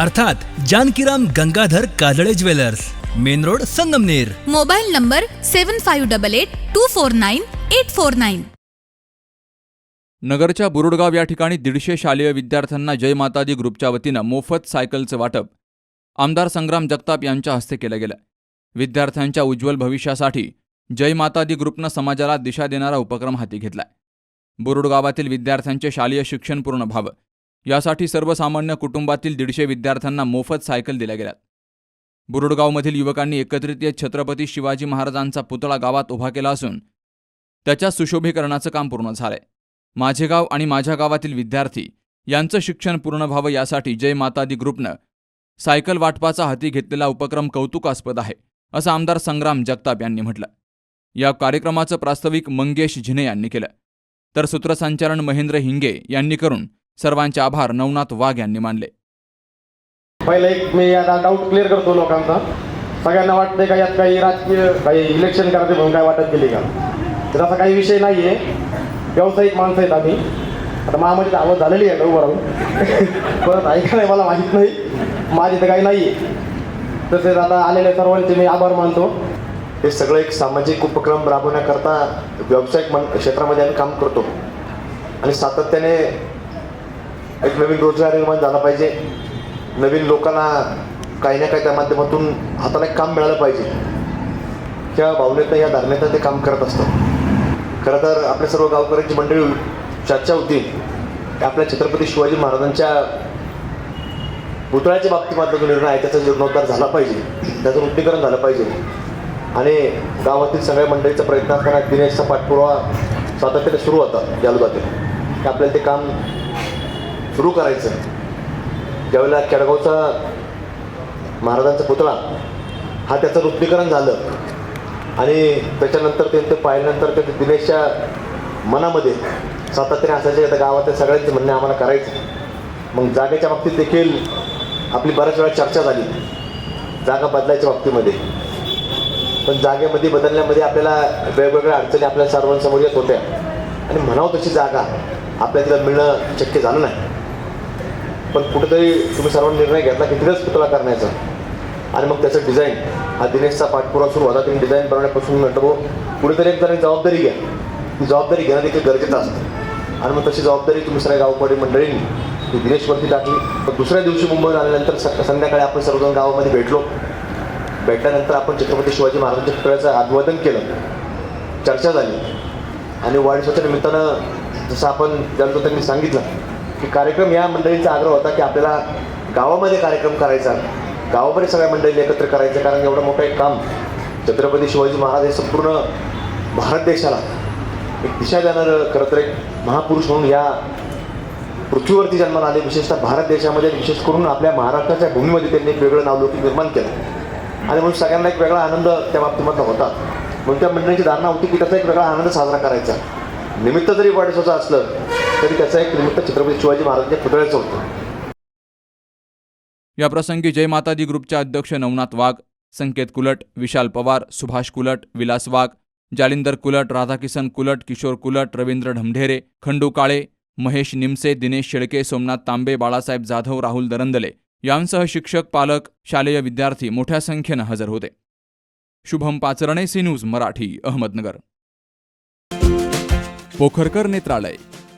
अर्थात Jankiram Gangadhar Kajale jewellers main road Sangamner. Mobile number seven five double eight two four nine eight four nine. नगरच्या बुरुडगाव या ठिकाणी दीडशे शालेय विद्यार्थ्यांना जय मातादी ग्रुपच्या वतीनं मोफत सायकलचं वाटप. आमदार संग्राम जगताप यांच्या हस्ते केलं गेलं. विद्यार्थ्यांच्या उज्ज्वल भविष्यासाठी जय मातादी ग्रुपनं समाजाला दिशा देणारा उपक्रम हाती घेतलाय. बुरुड गावातील विद्यार्थ्यांचे शालेय शिक्षण पूर्ण व्हावं. यासाठी सर्वसामान्य कुटुंबातील दीडशे विद्यार्थ्यांना मोफत सायकल दिल्या गेल्यात. बुरुडगावमधील युवकांनी एकत्रित येत छत्रपती शिवाजी महाराजांचा पुतळा गावात उभा केला असून त्याच्या सुशोभीकरणाचं काम पूर्ण झालंय. माझे गाव आणि माझ्या गावातील विद्यार्थी यांचं शिक्षण पूर्ण व्हावं यासाठी जय मातादी ग्रुपनं सायकल वाटपाचा हाती घेतलेला उपक्रम कौतुकास्पद आहे असं आमदार संग्राम जगताप यांनी म्हटलं. या कार्यक्रमाचं प्रास्ताविक मंगेश झिने यांनी केलं. तर सूत्रसंचालन महेंद्र हिंगे यांनी करून सर्वांचे आभार नवनाथ वाघ यांनी मानले. पहिला एक मी आता डाऊट क्लिअर करतो लोकांचा. सगळ्यांना वाटतंय का यात काही राजकीय काही इलेक्शन करायचं म्हणून काय वाटत गेली का? तर असा काही विषय नाही आहे व्यावसायिक माणसं आहेत आम्ही. आता महामध्ये आवड झालेली आहे उभं राहून परत ऐका नाही मला माहीत नाही. माझी तर काही नाही आहे तसेच आता आलेल्या सर्वांचे मी आभार मानतो. हे सगळं एक सामाजिक उपक्रम राबवण्याकरता व्यावसायिक मन क्षेत्रामध्ये आम्ही काम करतो. आणि सातत्याने एक नवीन रोजगार निर्माण झाला पाहिजे. नवीन लोकांना काही ना काही त्या माध्यमातून हाताला एक काम मिळालं पाहिजे. त्या भावनेतनं या धारणेतनं ते काम करत असतं. खरं तर आपल्या सर्व गावकऱ्यांची मंडळी चर्चा होती. की आपल्या छत्रपती शिवाजी महाराजांच्या पुतळ्याच्या बाबतीमधला जो निर्णय आहे त्याचा जीर्णोद्धार झाला पाहिजे. त्याचं नूतनीकरण झालं पाहिजे. आणि गावातील सगळ्या मंडळीचा प्रयत्न असताना दिनेशचा पाठपुरावा सातत्याने सुरू होता जालुगातील आपल्याला ते काम सुरू करायचं. ज्यावेळेला केडगावचा महाराजांचा पुतळा हा त्याचं नूतनीकरण झालं. आणि त्याच्यानंतर ते ते पाहिल्यानंतर ते दिनेशच्या मनामध्ये सातत्याने असायचे आता गावातल्या सगळ्यांचे म्हणणे आम्हाला करायचं. मग जागेच्या बाबतीत देखील आपली बऱ्याच वेळा चर्चा झाली. जागा बदलायच्या बाबतीमध्ये. पण जागेमध्ये बदलण्यामध्ये आपल्याला वेगवेगळ्या अडचणी आपल्या सर्वांसमोर येत होत्या. आणि म्हणावं तशी जागा आपल्या तिला मिळणं शक्य झालं नाही. पण कुठेतरी तुम्ही सर्वांनी निर्णय घेतला की तिथेच पुतळा करण्याचा. आणि मग त्याचं डिझाईन हा दिनेशचा पाठपुरावा सुरू होता तुम्ही डिझाईन बनवण्यापासून म्हणतो भाऊ कुठेतरी एक जणांनी जबाबदारी घ्या. ती जबाबदारी घेणं देखील गरजेचं असतं. आणि मग तशी जबाबदारी तुम्ही सगळ्या गावकडे मंडळींनी ती दिनेशवरती टाकली. पण दुसऱ्या दिवशी मुंबईत आल्यानंतर स संध्याकाळी आपण सर्वजण गावामध्ये भेटलो. भेटल्यानंतर आपण छत्रपती शिवाजी महाराजांच्या पुतळ्याचं अभिवादन केलं. चर्चा झाली. आणि वाढदिवसाच्या निमित्तानं जसं आपण ज्याला त्यांनी सांगितलं की कार्यक्रम या मंडळींचा आग्रह होता की आपल्याला गावामध्ये कार्यक्रम करायचा गावामध्ये सगळ्या मंडळी एकत्र करायचं कारण एवढं मोठं एक काम छत्रपती शिवाजी महाराज हे संपूर्ण भारत देशाला एक दिशा देणारं खरं तर एक महापुरुष म्हणून या पृथ्वीवरती जन्माला आले. विशेषतः भारत देशामध्ये विशेष करून आपल्या महाराष्ट्राच्या भूमीमध्ये त्यांनी एक वेगळं नावलौकिक निर्माण केलं. आणि म्हणून सगळ्यांना एक वेगळा आनंद त्या बाबतीमधला होता. म्हणून त्या मंडळीची धारणा होती की त्याचा एक वेगळा आनंद साजरा करायचा. निमित्त जरी वाढदिवसाचं असलं तरी त्याचा एक निमित्त छत्रपती शिवाजी महाराजांच्या पुतळ्याचं होतं. याप्रसंगी जय माताजी ग्रुपचे अध्यक्ष नवनाथ वाघ संकेत कुलट विशाल पवार सुभाष कुलट विलास वाघ जालिंदर कुलट राधाकिसन कुलट किशोर कुलट रवींद्र ढमढेरे खंडू काळे महेश निमसे दिनेश शेळके सोमनाथ तांबे बाळासाहेब जाधव राहुल दरंदले यांसह शिक्षक पालक शालेय विद्यार्थी मोठ्या संख्येनं हजर होते. Shubham Pacharne C news Marathi Ahmednagar. Pokharkar नेत्रालय.